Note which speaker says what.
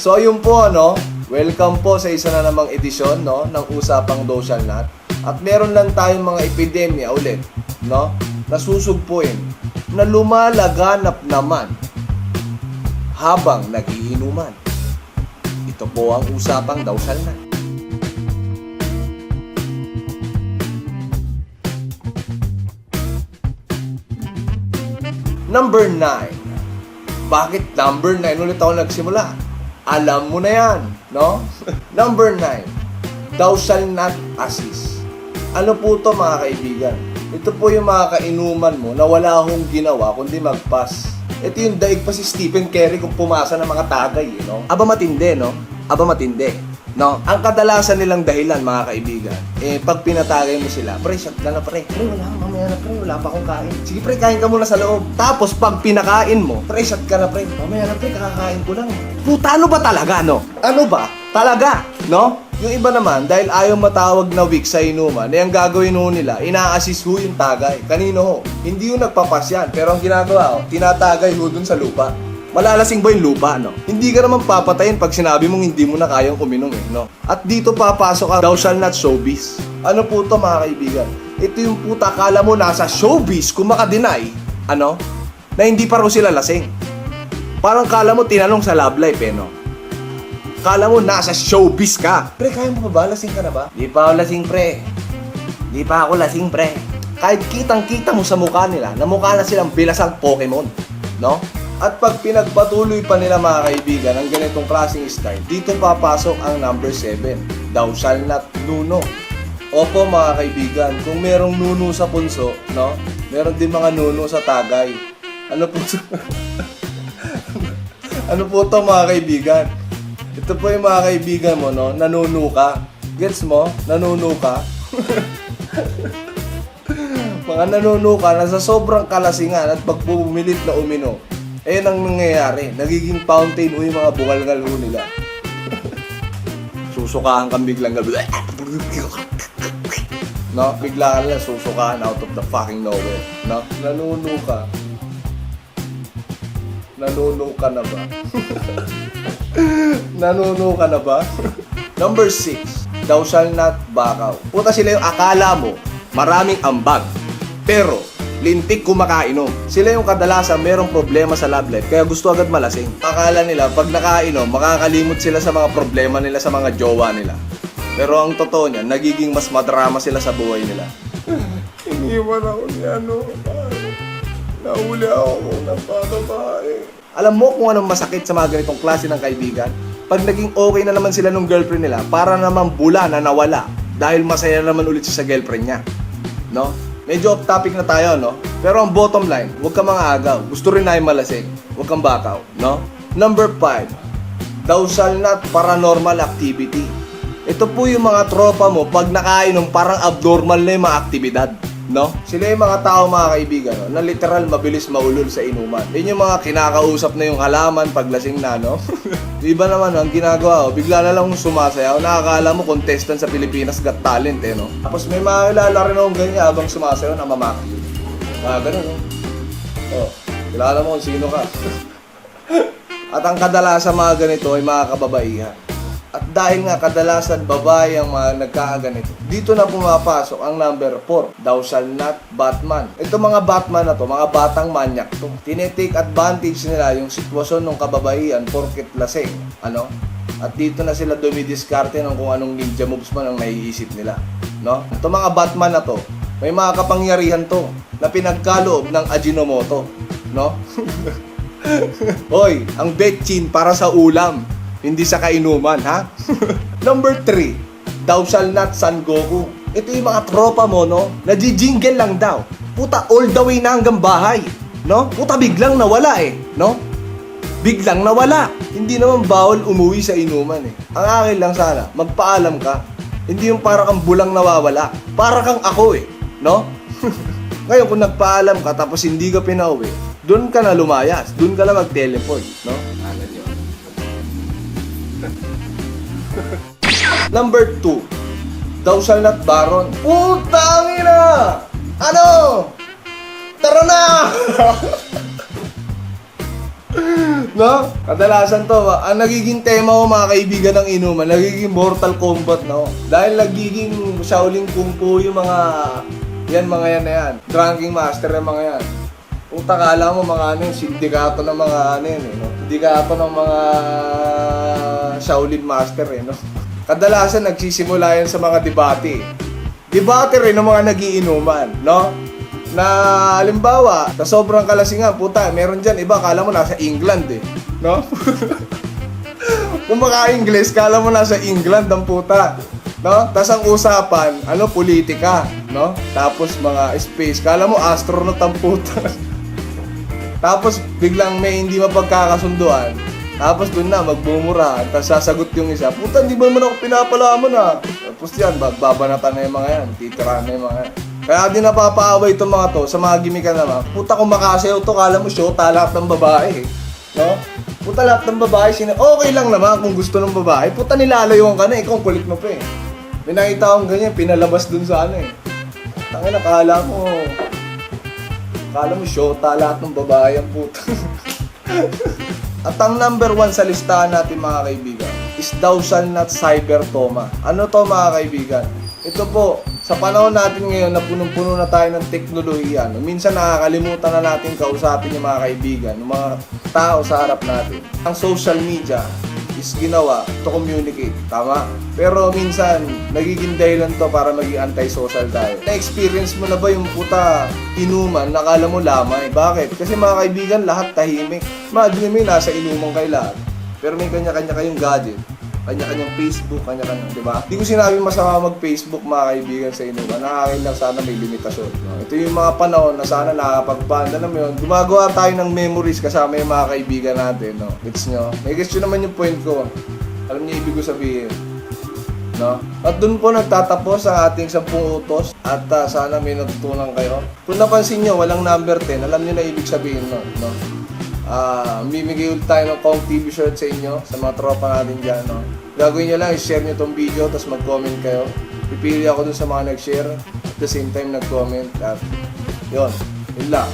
Speaker 1: So ayun po ano, welcome po sa isa na namang edisyon no ng Usapang Social Nut. At meron lang tayong mga epidemya ulit, no? Nasusugpuin na lumalaganap naman habang nagiinuman. Ito po ang Usapang Social Nut. Number 9. Bakit number 9 ulit ako nagsimula? Alam mo na yan, no? number 9. Thou shall not assist. Ano po to mga kaibigan? Ito po yung mga kainuman mo na wala akong ginawa kundi magpas. Ito yung daig pa si Stephen Curry kung pumasa ng mga tagay, you know? Aba matindi, no? Aba matindi. No, ang kadalasan nilang dahilan mga kaibigan, eh pag pinatagay mo sila, pre, shot ka na pre. Pre, wala, mamaya na pre, wala pa akong kain. Sige pre, kain ka muna sa loob. Tapos pag pinakain mo, pre, shot ka na pre. Mamaya na pre, kakakain ko lang. Puta, ano ba talaga, no? Ano ba? Talaga, no? Yung iba naman, dahil ayaw matawag na weak sa inuman, eh ang gagawin ho nila, ina-assist ho yung tagay. Kanino ho? Hindi yung nagpapas yan, pero ang ginagawa ho, tinatagay ho dun sa lupa. Malalasing ba yung lupa, no? Hindi ka naman papatayin pag sinabi mong hindi mo na kayang uminom, eh, no? At dito papasok ang thou shall not showbiz. Ano po to mga kaibigan? Ito yung puta, akala mo nasa showbiz kung makadeny, ano? Na hindi pa raw sila lasing. Parang kala mo tinanong sa love life, eh, no? Kala mo nasa showbiz ka. Pre, kaya mo ba? Lasing ka na ba? Di pa ako lasing, pre. Di pa ako lasing, pre. Kahit kitang-kita mo sa mukha nila, na mukha na silang bilasang Pokemon. No? At pag pinagpatuloy pa nila mga kaibigan ang ganitong klaseng style, dito papasok ang number 7, Thou shall nuno. Opo mga kaibigan, kung merong nuno sa punso, no? Meron din mga nuno sa tagay. Ano po to? ano po to mga kaibigan? Ito po yung mga kaibigan mo, no? Nanuno ka. Gets mo? Nanuno ka. mga nanuno ka na sa sobrang kalasingan at pagpumilit na uminom. Eh, ang nangyayari, nagiging fountain o yung mga bukalgal ho nila. Susukahan kang biglang gabi. No? Bigla ka lang susukahan out of the fucking nowhere. No? Nanuno ka. Nanuno ka na ba? Nanuno ka na ba? Number 6. Thou shall not bakaw. Puta sila yung akala mo, maraming ambag. Pero, lintik kumakainom. Sila yung kadalasan merong problema sa love life, kaya gusto agad malasing. Akala nila, pag nakainom, makakalimot sila sa mga problema nila sa mga jowa nila. Pero ang totoo niya, nagiging mas madrama sila sa buhay nila. Iniwan ako ni ano, Nahuli ako ng babae. Alam mo kung anong masakit sa mga ganitong klase ng kaibigan? Pag naging okay na naman sila nung girlfriend nila, para naman bula na nawala dahil masaya naman ulit siya sa girlfriend niya. No? Medyo off topic na tayo, no? Pero ang bottom line, huwag kang mga agaw. Gusto rin na malasing. Huwag kang bakaw, no? Number 5, thou shall not paranormal activity. Ito po yung mga tropa mo pag nakainom parang abnormal na yung mga aktibidad. No? Sila yung mga tao mga kaibigan no? na literal mabilis maulol sa inuman. Yun yung mga kinakausap na yung halaman paglasing na, no? Iba naman ang ginagawa, oh, bigla na lang sumasayaw. Nakakala mo contestant sa Pilipinas Got Talent, eh, no? Tapos may mga kilala rin akong ganyan habang sumasayaw na mamaki. Mga ganun, no? Oh, kilala mo kung sino ka. At ang kadalasan mga ganito ay mga kababaihan. At dahil nga kadalasan babae ang mga nagkakaganito, dito na pumapasok ang number 4, Thou shall not Batman. Ito mga Batman na to, mga batang manyak to. Tinetake advantage nila yung sitwasyon ng kababaihan porket lasing. Ano? At dito na sila dumidiskarte ng kung anong ninja moves man ang naiisip nila. No? Ito mga Batman na to, may mga kapangyarihan to na pinagkaloob ng Ajinomoto. No? Hoy, ang betchin para sa ulam, hindi sa kainuman, ha? Number 3, Thou shall not San Goku. Ito yung mga tropa mo, no? Nagji-jingle lang daw. Puta, all the way na hanggang bahay. No? Puta, biglang nawala eh. No? Biglang nawala. Hindi naman bawal umuwi sa inuman eh. Ang akin lang sana, magpaalam ka. Hindi yung para kang bulang nawawala. Para kang ako eh. No? Ngayon, kung nagpaalam ka tapos hindi ka pinauwi, doon ka na lumayas. Doon ka na mag-teleport. No? Number 2, Thou shall not baron. Putang ina! Ano? Tara na! no? Kadalasan to, ang nagiging tema ko mga kaibigan ng inuman, nagiging Mortal Kombat, no? Dahil nagiging Shaolin Kung Fu yung mga, yan mga yan na yan. Drunking Master yung mga yan. Puta kala mo mga ano yun, sindikato ng mga ano yun, eh, no? Sindikato ng mga Shaolin Master, eh, no? Kadalasan nagsisimula yan sa mga debate. Debate rin ng mga nagiinuman, no? Na halimbawa, sa sobrang kalasingan, puta, meron dyan, iba, kala mo nasa England eh, no? Kung maka-Ingles, kala mo nasa England ang puta. No? Tapos ang usapan, ano, politika, no? Tapos mga space, kala mo astronaut ang puta. Tapos biglang may hindi mapagkakasunduan. Tapos doon na, magmumura. Tapos sasagot yung isa, puta, hindi ba naman ako pinapalaman ah. Tapos yan, babanatan na yung mga yan. Titirahan na yung mga yan. Kaya di napapaaway itong mga to sa mga gimikan naman. Puta, kung makasayaw to, kala mo show, lahat ng babae. eh. No? Puta, lahat ng babae, sina okay lang naman kung gusto ng babae. Puta, nilalayuan ka na, ikaw ang kulit mo pa eh. May nakita akong ganyan, pinalabas dun sa ano eh. Tangin na, kala mo, Kala mo shota lahat ng babae ang puto. At ang number one sa listahan natin mga kaibigan is thou shall cyber toma. Ano to mga kaibigan? Ito po, sa panahon natin ngayon na punong-puno na tayo ng teknolohiya, no, minsan nakakalimutan na natin kausapin yung mga kaibigan, yung mga tao sa harap natin. Ang social media is ginawa to communicate, tama? Pero minsan, nagiging dahilan to para maging anti-social tayo. Na-experience mo na ba yung puta inuman, nakala mo lamay? Bakit? Kasi mga kaibigan, lahat tahimik. Imagine mo yun, nasa inuman kayo lahat. Pero may kanya-kanya kayong gadget. Kanya-kanyang Facebook, kanya-kanya, di ba? Hindi ko sinabi masama mag-Facebook mga kaibigan sa inuman. Nakakain lang sana may limitasyon. No? Ito yung mga panahon na sana nakakapagpanda na yun. Gumagawa tayo ng memories kasama yung mga kaibigan natin. No? Gets nyo? May nyo naman yung point ko. Alam niyo ibig ko sabihin. No? At doon po nagtatapos ang ating 10 utos at ah, sana may natutunan kayo. Kung napansin nyo, walang number 10, alam niyo na ibig sabihin nun. No? Ah, mimigay ulit tayo ng Kong TV shirt sa inyo, sa mga tropa natin dyan. No? Gagawin nyo lang, i-share nyo tong video, tapos mag-comment kayo. Pipili ako dun sa mga nag-share, at the same time nag-comment. At yun, yun lang.